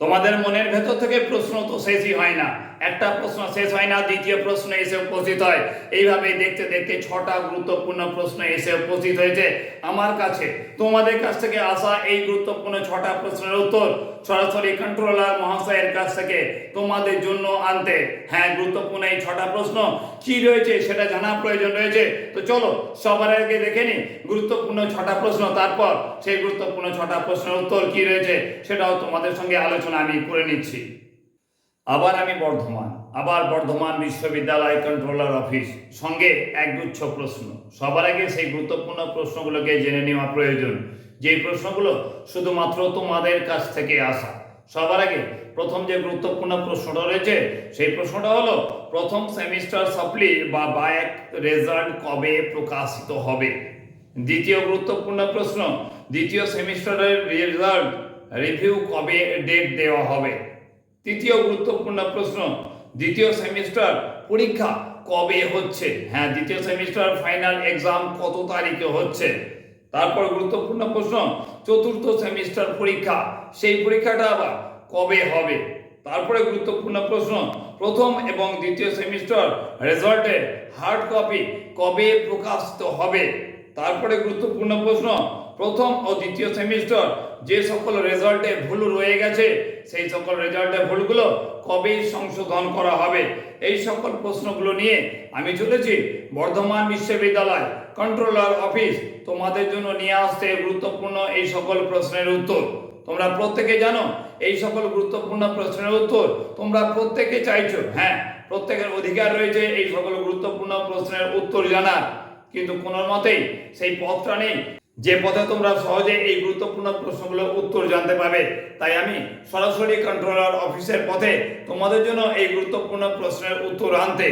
তোমাদের মনের ভেতর থেকে প্রশ্ন তো শেষই হয় না। একটা প্রশ্ন শেষ হয় না, দ্বিতীয় প্রশ্ন এসে উপস্থিত হয়। এইভাবে দেখতে দেখতে ছটা গুরুত্বপূর্ণ প্রশ্ন এসে উপস্থিত হয়েছে আমার কাছে। তোমাদের কাছ থেকে আসা এই গুরুত্বপূর্ণ ছটা প্রশ্নের উত্তর সরাসরি কন্ট্রোলার মহাশয়ের কাছ থেকে তোমাদের জন্য আনতে। হ্যাঁ গুরুত্বপূর্ণ এই ছটা প্রশ্ন। কি রয়েছে সেটা জানা প্রয়োজন রয়েছে। তো চলো, সবার আগে দেখে নি গুরুত্বপূর্ণ ছটা প্রশ্ন। তারপর সেই গুরুত্বপূর্ণ ছটা প্রশ্নের উত্তর কি রয়েছে সেটাও তোমাদের সঙ্গে আলোচনা আমি করে নিচ্ছি। আবার আমি বর্ধমান, আবার বর্ধমান বিশ্ববিদ্যালয় কন্ট্রোলার অফিস সঙ্গে একগুচ্ছ প্রশ্ন। সবার আগে সেই গুরুত্বপূর্ণ প্রশ্নগুলোকে জেনে নেওয়া প্রয়োজন। যে প্রশ্নগুলো শুধুমাত্র তোমাদের কাছ থেকে আসা। সবার আগে প্রথম যে গুরুত্বপূর্ণ প্রশ্নটা রয়েছে, সেই প্রশ্নটা হলো, প্রথম সেমিস্টার সাপ্লি বা বায়াক রেজাল্ট কবে প্রকাশিত হবে? দ্বিতীয় গুরুত্বপূর্ণ প্রশ্ন, দ্বিতীয় সেমিস্টারের রেজাল্ট রিভিউ কবে ডেট দেওয়া হবে? তৃতীয় গুরুত্বপূর্ণ প্রশ্ন, দ্বিতীয় সেমিস্টার পরীক্ষা কবে হচ্ছে? হ্যাঁ দ্বিতীয় সেমিস্টার ফাইনাল এক্সাম কত তারিখে হচ্ছে? তারপর গুরুত্বপূর্ণ প্রশ্ন, চতুর্থ সেমিস্টার পরীক্ষা, সেই পরীক্ষাটা আবার কবে হবে? তারপরে গুরুত্বপূর্ণ প্রশ্ন, প্রথম এবং দ্বিতীয় সেমিস্টার রেজাল্টের হার্ড কপি কবে প্রকাশিত হবে? তারপরে গুরুত্বপূর্ণ প্রশ্ন প্রথম ও দ্বিতীয় সেমিস্টার যে সকল রেজাল্টে ভুল রয়ে গেছে, সেই সকল রেজাল্টে ভুলগুলো কবে সংশোধন করা হবে? এই সকল প্রশ্নগুলো নিয়ে আমি চলেছি বর্ধমান বিশ্ববিদ্যালয় কন্ট্রোলার অফিস। তোমাদের জন্য নিয়ে আসতে গুরুত্বপূর্ণ এই সকল প্রশ্নের উত্তর। তোমরা প্রত্যেকে জানো এই সকল গুরুত্বপূর্ণ প্রশ্নের উত্তর তোমরা প্রত্যেকে চাইছো। হ্যাঁ প্রত্যেকের অধিকার রয়েছে এই সকল গুরুত্বপূর্ণ প্রশ্নের উত্তর জানার। কিন্তু কোনো মতেই সেই পথটা নেই। যে পথে তোমরা সহজে এই গুরুত্বপূর্ণ প্রশ্নগুলো উত্তর জানতে পারবে, তাই আমি সরাসরি কন্ট্রোলার অফিসের পথে তোমাদের জন্য এই গুরুত্বপূর্ণ প্রশ্নের উত্তর আনতে।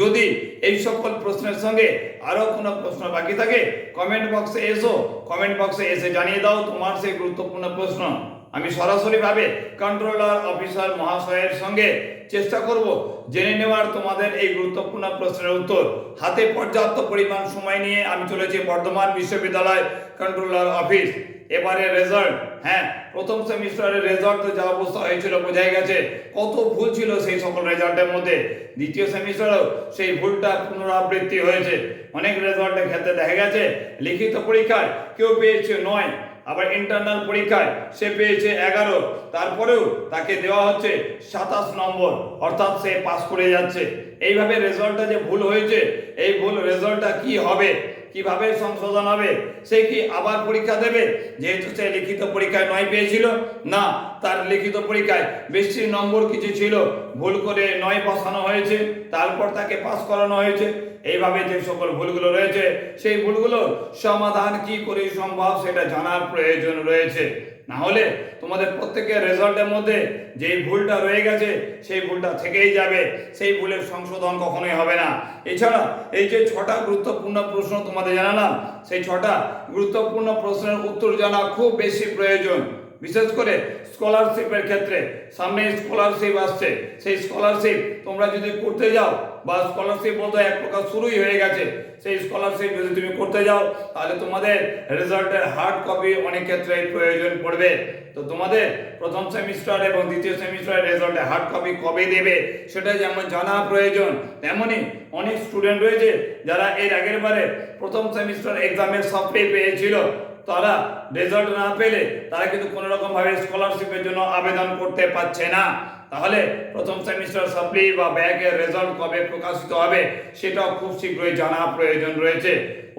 যদি এই সকল প্রশ্নের সঙ্গে আরও কোনো প্রশ্ন বাকি থাকে কমেন্ট বক্সে এসো। কমেন্ট বক্সে এসে জানিয়ে দাও তোমার সেই গুরুত্বপূর্ণ প্রশ্ন। আমি সরাসরিভাবে কন্ট্রোলার অফিসার মহাশয়ের সঙ্গে চেষ্টা করব। জেনে নেওয়ার তোমাদের এই গুরুত্বপূর্ণ প্রশ্নের উত্তর। হাতে পর্যাপ্ত পরিমাণ সময় নিয়ে আমি চলেছি বর্ধমান বিশ্ববিদ্যালয় কন্ট্রোলার অফিস এবারে রেজাল্ট হ্যাঁ প্রথম সেমিস্টারের রেজাল্ট যা অবস্থা হয়েছিল বোঝাই গেছে। কত ভুল ছিল সেই সকল রেজাল্টের মধ্যে। দ্বিতীয় সেমিস্টারেও সেই ভুলটা পুনরাবৃত্তি হয়েছে। অনেক রেজাল্টের ক্ষেত্রে দেখা গেছে, লিখিত পরীক্ষায় কেউ পেয়েছে নয়। আবার ইন্টারনাল পরীক্ষায় সে পেয়েছে এগারো। তারপরেও তাকে দেওয়া হচ্ছে সাতাশ নম্বর, অর্থাৎ সে পাস করে যাচ্ছে। এইভাবে রেজাল্টটা যে ভুল হয়েছে, এই ভুল রেজাল্টটা কি হবে? কীভাবে সংশোধন হবে, সে কি আবার পরীক্ষা দেবে? যেহেতু সে লিখিত পরীক্ষায় নয় পেয়েছিল, না, তার লিখিত পরীক্ষায় বেশি নম্বর কিছু ছিল। ভুল করে নয় বসানো হয়েছে, তারপর তাকে পাস করানো হয়েছে। এইভাবে যে সকল ভুলগুলো রয়েছে, সেই ভুলগুলোর সমাধান কি করে সম্ভব সেটা জানার প্রয়োজন রয়েছে। না হলে তোমাদের প্রত্যেকের রেজাল্টের মধ্যে যেই ভুলটা রয়ে গেছে, সেই ভুলটা থেকেই যাবে। সেই ভুলের সংশোধন কখনোই হবে না। এছাড়া এই যে ছটা গুরুত্বপূর্ণ প্রশ্ন তোমাদের জানালাম, সেই ছটা গুরুত্বপূর্ণ প্রশ্নের উত্তর জানা খুব বেশি প্রয়োজন। বিশেষ করে স্কলারশিপের ক্ষেত্রে সামনে স্কলারশিপ আসছে। সেই স্কলারশিপ তোমরা যদি করতে যাও, বা স্কলারশিপ বলতে এক প্রকার শুরুই হয়ে গেছে, সেই স্কলারশিপ যদি তুমি করতে যাও, তাহলে তোমাদের রেজাল্টের হার্ড কপি অনেক ক্ষেত্রে প্রয়োজন পড়বে। তো তোমাদের প্রথম সেমিস্টার এবং দ্বিতীয় সেমিস্টারের রেজাল্টে হার্ড কপি কবে দেবে সেটা যেমন জানা প্রয়োজন তেমনই অনেক স্টুডেন্ট রয়েছে যারা এর আগের বারে প্রথম সেমিস্টার এক্সামের সাপ্লি পেয়েছিল। তারা রেজাল্ট না পেলে তারা কিন্তু কোনো রকম ভাবে স্কলারশিপের জন্য আবেদন করতে পারছে না। তাহলে প্রথম সেমিস্টার সাপ্লি বা ব্যাগের রেজাল্ট কবে প্রকাশিত হবে, সেটাও খুব শীঘ্রই জানা প্রয়োজন রয়েছে।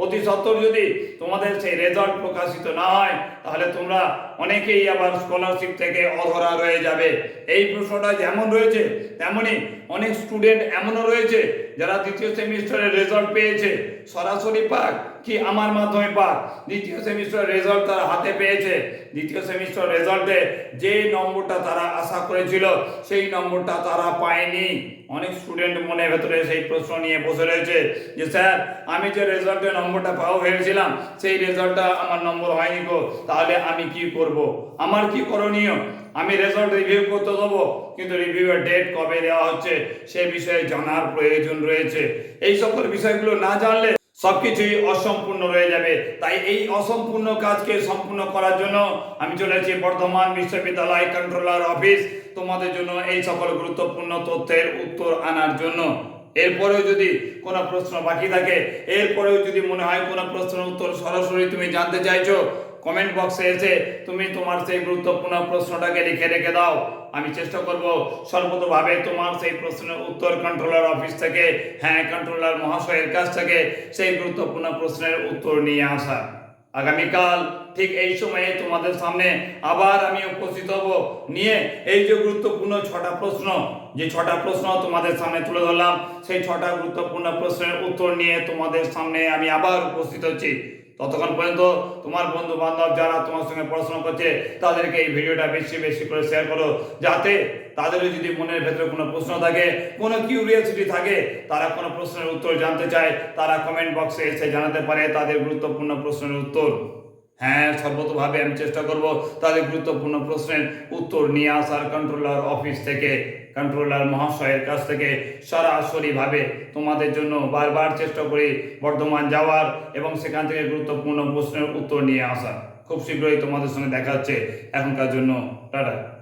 অতি সত্বর যদি তোমাদের সেই রেজাল্ট প্রকাশিত না হয়, তাহলে তোমরা অনেকেই আবার স্কলারশিপ থেকে অধরা রয়ে যাবে। এই প্রশ্নটা যেমন রয়েছে তেমনই অনেক স্টুডেন্ট এমনও রয়েছে, যারা দ্বিতীয় সেমিস্টারের রেজাল্ট পেয়েছে। সরাসরি পাক কি আমার মাধ্যমে পাক? দ্বিতীয় সেমিস্টার রেজাল্ট তারা হাতে পেয়েছে। দ্বিতীয় সেমিস্টার রেজাল্টে যে নম্বরটা তারা আশা করেছিল সেই নম্বরটা তারা পায়নি। অনেক স্টুডেন্ট মনে ভেতরে সেই প্রশ্ন নিয়ে বসে রয়েছে যে, স্যার, আমি যে রেজাল্টে নম্বরটা পাবো ভেবেছিলাম, সেই রেজাল্টটা আমার নম্বর হয়নি গো। তাহলে আমি কি করব? আমার কি করণীয়? আমি রেজাল্ট রিভিউ করতে দেবো, কিন্তু রিভিউয়ের ডেট কবে দেওয়া হচ্ছে, সে বিষয়ে জানার প্রয়োজন রয়েছে। এই সকল বিষয়গুলো না জানলে সবকিছুই অসম্পূর্ণ রয়ে যাবে। তাই এই অসম্পূর্ণ কাজকে সম্পূর্ণ করার জন্য আমি চলে এসেছি বর্ধমান বিশ্ববিদ্যালয় কন্ট্রোলার অফিস তোমাদের জন্য এই সকল গুরুত্বপূর্ণ তথ্যের উত্তর আনার জন্য। এরপরেও যদি কোনো প্রশ্ন বাকি থাকে, এরপরেও যদি মনে হয় কোনো প্রশ্নের উত্তর সরাসরি তুমি জানতে চাইছো কমেন্ট বক্সে এসে তুমি তোমার সেই গুরুত্বপূর্ণ প্রশ্নটাকে লিখে রেখে দাও। আমি চেষ্টা করব সর্বতভাবে তোমার সেই প্রশ্নের উত্তর কন্ট্রোলার অফিস থেকে হ্যাঁ কন্ট্রোলার মহাশয়ের কাছ থেকে সেই গুরুত্বপূর্ণ প্রশ্নের উত্তর নিয়ে আসা। আগামীকাল ঠিক এই সময়ে তোমাদের সামনে আবার আমি উপস্থিত হব। নিয়ে এই যে গুরুত্বপূর্ণ ছটা প্রশ্ন, যে ছটা প্রশ্ন তোমাদের সামনে তুলে ধরলাম, সেই ছটা গুরুত্বপূর্ণ প্রশ্নের উত্তর নিয়ে তোমাদের সামনে আমি আবার উপস্থিত হচ্ছি। ততক্ষণ পর্যন্ত তোমার বন্ধু বান্ধব যারা তোমার সঙ্গে পড়াশোনা করছে, তাদেরকে এই ভিডিওটা বেশি বেশি করে শেয়ার করো, যাতে তাদেরও যদি মনের ভেতরে কোনো প্রশ্ন থাকে, কোনো কিউরিয়াসিটি থাকে, তারা কোনো প্রশ্নের উত্তর জানতে চায়, তারা কমেন্ট বক্সে এসে জানাতে পারে তাদের গুরুত্বপূর্ণ প্রশ্নের উত্তর। হ্যাঁ সর্বতভাবে আমি চেষ্টা করব তাদের গুরুত্বপূর্ণ প্রশ্নের উত্তর নিয়ে আসার কন্ট্রোলার অফিস থেকে কন্ট্রোলার মহাশয়ের কাছ থেকে সরাসরিভাবে তোমাদের জন্য বারবার চেষ্টা করি বর্ধমান যাওয়ার এবং সেখান থেকে গুরুত্বপূর্ণ প্রশ্নের উত্তর নিয়ে আসার। খুব শীঘ্রই তোমাদের সঙ্গে দেখা হচ্ছে। এখনকার জন্য টাটা।